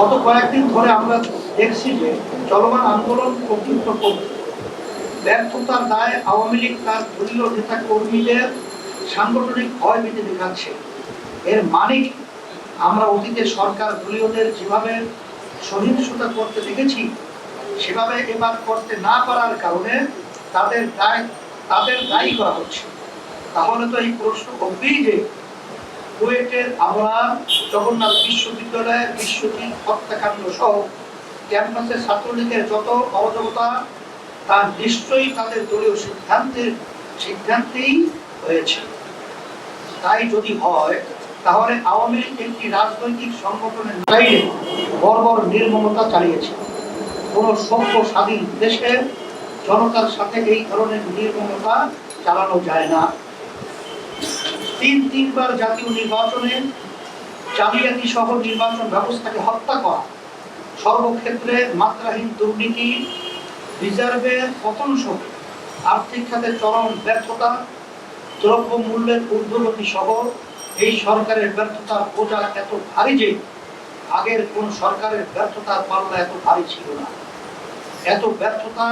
গত কয়েকদিন ধরে আমরা দেখছি যে চলমান আন্দোলন কর্তৃত্ব ব্যর্থতার দায় আওয়ামী লীগ তার দলীয় নেতা কর্মীদের সাংগঠনিক ভয় ভয়ভীতি দেখাচ্ছে। এর মানে আমরা অতীতে সরকার দলীয়দের যেভাবে সহিংসতা করতে দেখেছি, সেভাবে এবার করতে না পারার কারণে তাদের দায় তাদের দায়ী করা হচ্ছে। তাহলে তো এই প্রশ্ন উঠবেই যে কুয়েটের আবহাওয়া জগন্নাথ বিশ্ববিদ্যালয়ের বিশ্বজিৎ হত্যাকাণ্ড সহ ক্যাম্পাসের ছাত্রলীগের যত নিশ্চয়ই তাদের দলীয় সিদ্ধান্তের সিদ্ধান্তেই হয়েছে। তাই যদি হয়, তাহলে আওয়ামী লীগ একটি রাজনৈতিক সংগঠনের বাইরে বর্বর নির্মমতা চালিয়েছে। কোন সভ্য স্বাধীন দেশে জনতার সাথে এই ধরনের নির্মমতা চালানো যায় না। তিন তিনবার জাতীয় নির্বাচনে জালিয়াতি সহ নির্বাচন ব্যবস্থাকে হত্যা করা। সর্বক্ষেত্রে মাত্রাহীন দুর্নীতি রিজার্ভের পতন সহ আর্থিক খাতে চরম ব্যর্থতা দ্রব্য মূল্যের ঊর্ধ্বগতি সহ এই সরকারের ব্যর্থতার বোঝা এত ভারী যে আগের কোন সরকারের ব্যর্থতার পাল্লা এত ভারী ছিল না। এত ব্যর্থতা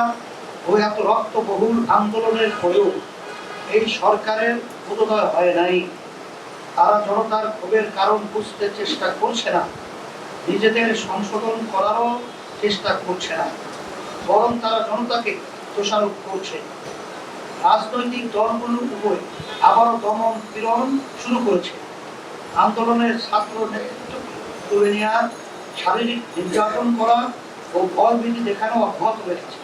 ও এত রক্তবহুল আন্দোলনের পরেও এই সরকারের বোধোদয় হয় নাই। তারা জনতার ক্ষোভের কারণ বুঝতে চেষ্টা করছে না। নিজেদের সংশোধন করারও চেষ্টা করছে না। বরং তারা জনতাকে দোষারোপ করছে। রাজনৈতিক দলগুলোর উপর আবারও দমন পীড়ন শুরু করেছে। আন্দোলনের ছাত্র নেতৃত্ব তুলে নেওয়া শারীরিক নির্যাতন করা ও ভয়ভীতি দেখানো অব্যাহত রেখেছে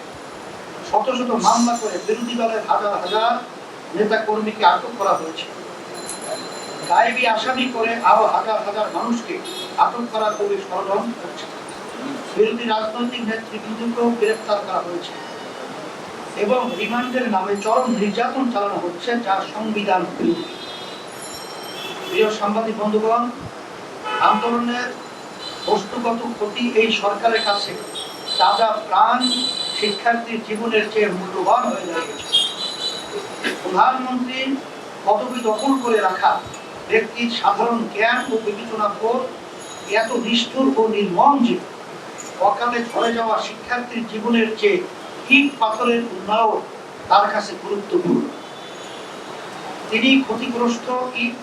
শত শত মামলা করে বিরোধী দলের হাজার হাজার নেতা কর্মীকে আটক করা হয়েছে। গায়েবী আসামি করে আরও হাজার হাজার মানুষকে আটক করার ষড়যন্ত্র করছে। বিরোধী রাজনৈতিক করা হয়েছে। এবং রিমান্ডের নামে চরম নির্যাতন চালানো হচ্ছে যা সংবিধান প্রিয় সাংবাদিক বন্ধুগণ, আন্দোলনের বস্তুগত ক্ষতি এই সরকারের কাছে তাজা প্রাণ শিক্ষার্থীর জীবনের চেয়ে মূল্যবান হয়ে দাঁড়িয়েছে। প্রধানমন্ত্রী পদবি দখল করে রাখা ব্যক্তির সাধারণ জ্ঞান ও বিবেচনা পর এত নিষ্ঠুর ও নির্মম যে অকালে ঝরে যাওয়া শিক্ষার্থীর জীবনের চেয়ে ইট পাথরের উন্নয়ন তার কাছে গুরুত্বপূর্ণ। তিনি ক্ষতিগ্রস্ত ইট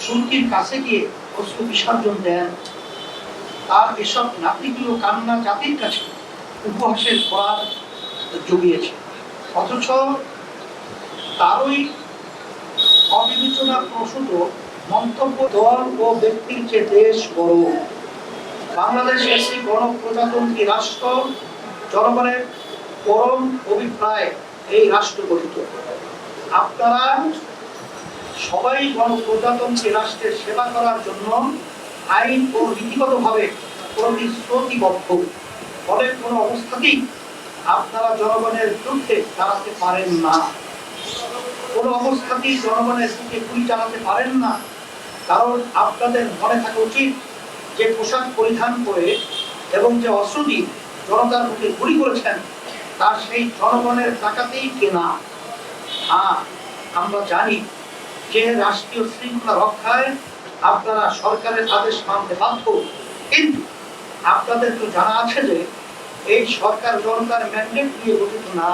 শুল্কির কাছে গিয়ে অস্ত্র বিসর্জন দেন। আর এসব নাতিগুলো কান্না জাতির কাছে উপহাসের করার জুগিয়েছে। অথচ তারই অবিবেচনা প্রসূত মন্তব্য দল ও ব্যক্তির চেয়ে দেশ বড়। বাংলাদেশ একটি গণপ্রজাতন্ত্রী রাষ্ট্র জনগণের পরম অভিপ্রায় এই রাষ্ট্র গঠিত। আপনারা সবাই গণপ্রজাতন্ত্রী রাষ্ট্রের সেবা করার জন্য আইন ও নীতিগতভাবে প্রতিশ্রুতিবদ্ধ। ফলে কোনো অবস্থাতেই আপনারা জনগণের বিরুদ্ধে দাঁড়াতে পারেন না। কোনো অবস্থাতেই জনগণের দিকে গুলি চালাতে পারেন না। কারণ আপনাদের মনে থাকা উচিত যে পোশাক পরিধান করে এবং যে অস্ত্র দিয়ে জনতার মুখে গুলি করেছেন তার সেই জনগণের টাকাতেই কেনা। হ্যাঁ আমরা জানি যে রাষ্ট্রীয় শৃঙ্খলা রক্ষায় আপনারা সরকারের আদেশ মানতে বাধ্য। কিন্তু আপনাদের তো জানা আছে যে এই সরকার জনতার ম্যান্ডেট দিয়ে গঠিত না।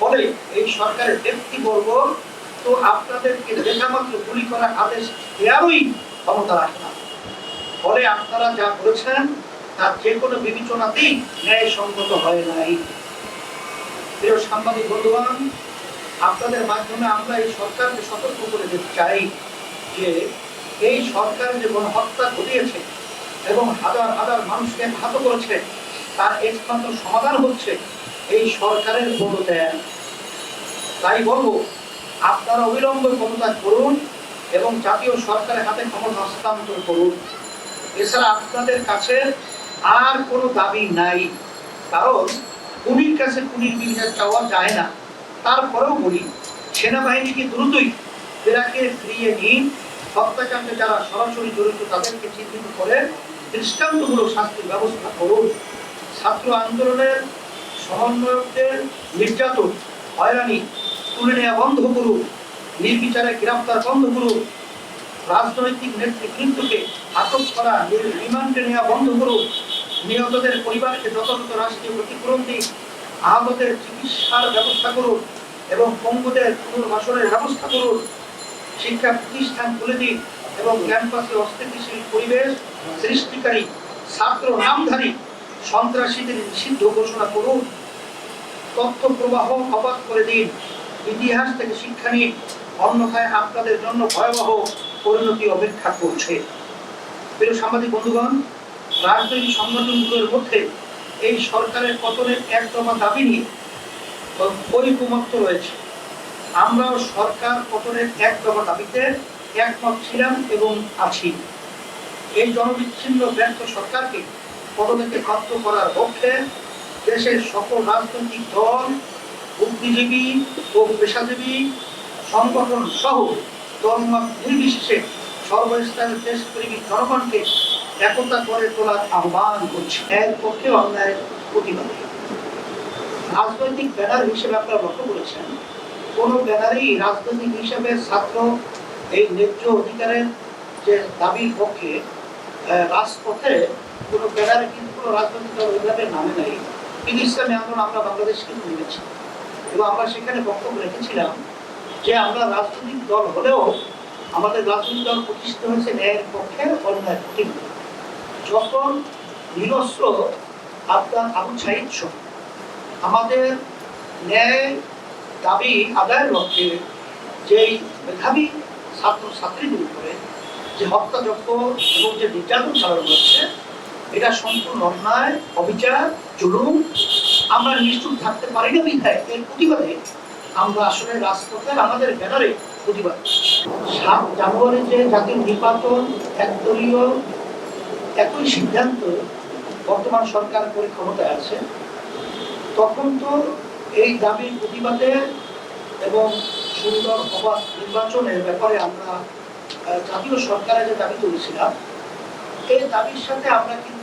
ফলে এই সরকারের ব্যক্তিবর্গ তো আপনাদেরকে দেখা মাত্র গুলি করার আদেশ দেওয়ারই ক্ষমতা রাখে না। ফলে আপনারা যা করেছেন তার যে কোনো বিবেচনাতেই ন্যায়সঙ্গত হয় নাই। প্রিয় সাংবাদিক বন্ধুগণ, আপনাদের মাধ্যমে আমরা এই সরকারকে সতর্ক করে দিতে চাই যে এই সরকার যে গণহত্যা ঘটিয়েছে এবং হাজার হাজার মানুষকে আহত করেছে, তার একমাত্র সমাধান হচ্ছে এই সরকারের পদত্যাগ। তাই বলব, আপনারা অবিলম্বে পদত্যাগ করুন এবং জাতীয় সরকারের হাতে ক্ষমতা হস্তান্তর করুন। এছাড়া আপনাদের কাছে আর কোনো দাবি নাই, কারণ খুনির কাছে খুনির বিচার চাওয়া যায় না। তারপরেও বলি সেনাবাহিনীকে দ্রুতই ইরাকে ফিরিয়ে নিন? হত্যাকাণ্ডে যারা সরাসরি জড়িত, তাদেরকে চিহ্নিত করে দৃষ্টান্তমূলক শাস্তির ব্যবস্থা করুন। ছাত্র আন্দোলনের সমন্বয়কদের নির্যাতন, হয়রানি তুলে নেওয়া বন্ধ করুন, নির্বিচারে গ্রেফতার বন্ধ করুন, রাজনৈতিক নেতৃবৃন্দকে আটক করা রিমান্ডে নেওয়া বন্ধ করুন, নিহতদের পরিবারকে যথাযথ রাষ্ট্রীয় ক্ষতিপূরণ দিন, আহতদের চিকিৎসার ব্যবস্থা করুন এবং পঙ্গুদের পুনর্বাসনের ব্যবস্থা করুন, শিক্ষা প্রতিষ্ঠান খুলে দিন এবং ক্যাম্পাসে অস্থিতিশীল পরিবেশ সৃষ্টিকারী, ছাত্র নামধারী সন্ত্রাসীদের নিষিদ্ধ ঘোষণা করুন। তথ্য প্রবাহ অবাধ করে দিন। ইতিহাস থেকে শিক্ষা নিন। অন্যথায় আপনাদের জন্য ভয়াবহ পরিণতি অপেক্ষা করছে। প্রিয় সাংবাদিক বন্ধুগণ, রাজনৈতিক সংগঠনগুলোর মধ্যে এই সরকারের পতনের এক দফা দাবি নিয়ে ঐকমত্য রয়েছে। আমরাও সরকার পতনের এক দফা দাবিতে একমত ছিলাম এবং আছি। এই জনবিচ্ছিন্ন ব্যর্থ সরকারকে পদত্যাগে বাধ্য করার লক্ষ্যে দেশের সকল রাজনৈতিক দল, বুদ্ধিজীবী ও পেশাজীবী সংগঠন সহ দলমত নির্বিশেষে সর্বস্তরের দেশপ্রেমী জনগণকে একতা করে তোলার আহ্বান করছি। এর পক্ষে অন্যায় প্রতিবাদী। রাজনৈতিক ব্যানার হিসেবে আপনারা লক্ষ্য করেছেন, কোনো ব্যানারই রাজনৈতিক হিসেবে ছাত্র এই ন্যায্য অধিকারের যে দাবির পক্ষে রাজপথে কোনো ব্যানারে কিন্তু কোনো রাজনৈতিক দল ওইভাবে নামে নাই। ইসলামী আন্দোলন আমরা বাংলাদেশ কিন্তু নেমেছি এবং আমরা সেখানে বক্তব্য রেখেছিলাম যে আমরা রাজনৈতিক দল হলেও আমাদের রাজনৈতিক দল প্রতিষ্ঠিত হয়েছে ন্যায়ের পক্ষে অন্যায়ের প্রতিবাদে যখন নিরস্ত্র আফগান আবু সাইদ আমাদের ন্যায় দাবি আদায়ের লক্ষ্যে যেই মেধাবী ছাত্র ছাত্রীদের উপরে যে হত্যাযজ্ঞ এবং যে নির্যাতন চালানো হচ্ছে এটা সম্পূর্ণ অন্যায়, অবিচার, জুলুম। আমরা নিশ্চুপ থাকতে পারি না বিধায়। এর প্রতিবাদে আমরা আসলে রাজপথের আমাদের ব্যানারে প্রতিবাদ সাত জানুয়ারি যে জাতীয় নির্বাচন, একদলীয়, একই সিদ্ধান্ত বর্তমান সরকার করে ক্ষমতায় আছে, তখন তো এই দাবির প্রতিবাদে এবং সুন্দর অবাধ নির্বাচনের ব্যাপারে আমরা জাতীয় সরকারের যে দাবি তুলেছিলাম, এই দাবির সাথে আমরা কিন্তু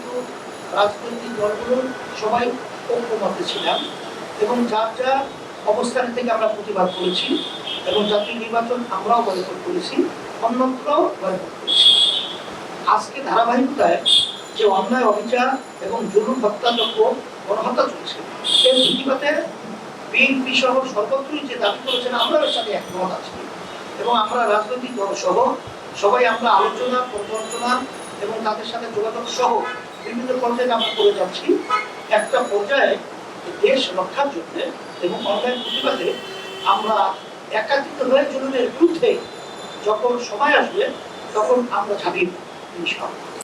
রাজনৈতিক দলগুলো সবাই ঐক্যমতে ছিলাম এবং যার যার অবস্থান থেকে আমরা প্রতিবাদ করেছি এবং জাতীয় নির্বাচন আমরাও বয়কট করেছি, অন্যত্রও বয়কট করেছি। আজকে ধারাবাহিকতায় যে অন্যায়, অবিচার এবং জুলুম হত্যাযজ্ঞ গণহত্যা চলছে, এর প্রতিবাদে বিএনপি সহ সর্বত্রই যে দাবি করেছেন আমরা এর সাথে একমত আছি। এবং আমরা রাজনৈতিক দল সহ সবাই আমরা আলোচনা পর্যালোচনা এবং তাদের সাথে যোগাযোগ সহ বিভিন্ন পর্যায়ে আমরা করে যাচ্ছি। একটা পর্যায়ে দেশ রক্ষার জন্য এবং অনলাইন প্রতিবাদে আমরা একাত্রিত হয়ে জুলুমের বিরুদ্ধে যখন সময় আসবে, তখন আমরা ঝাঁপিয়ে ইনশাআল্লাহ।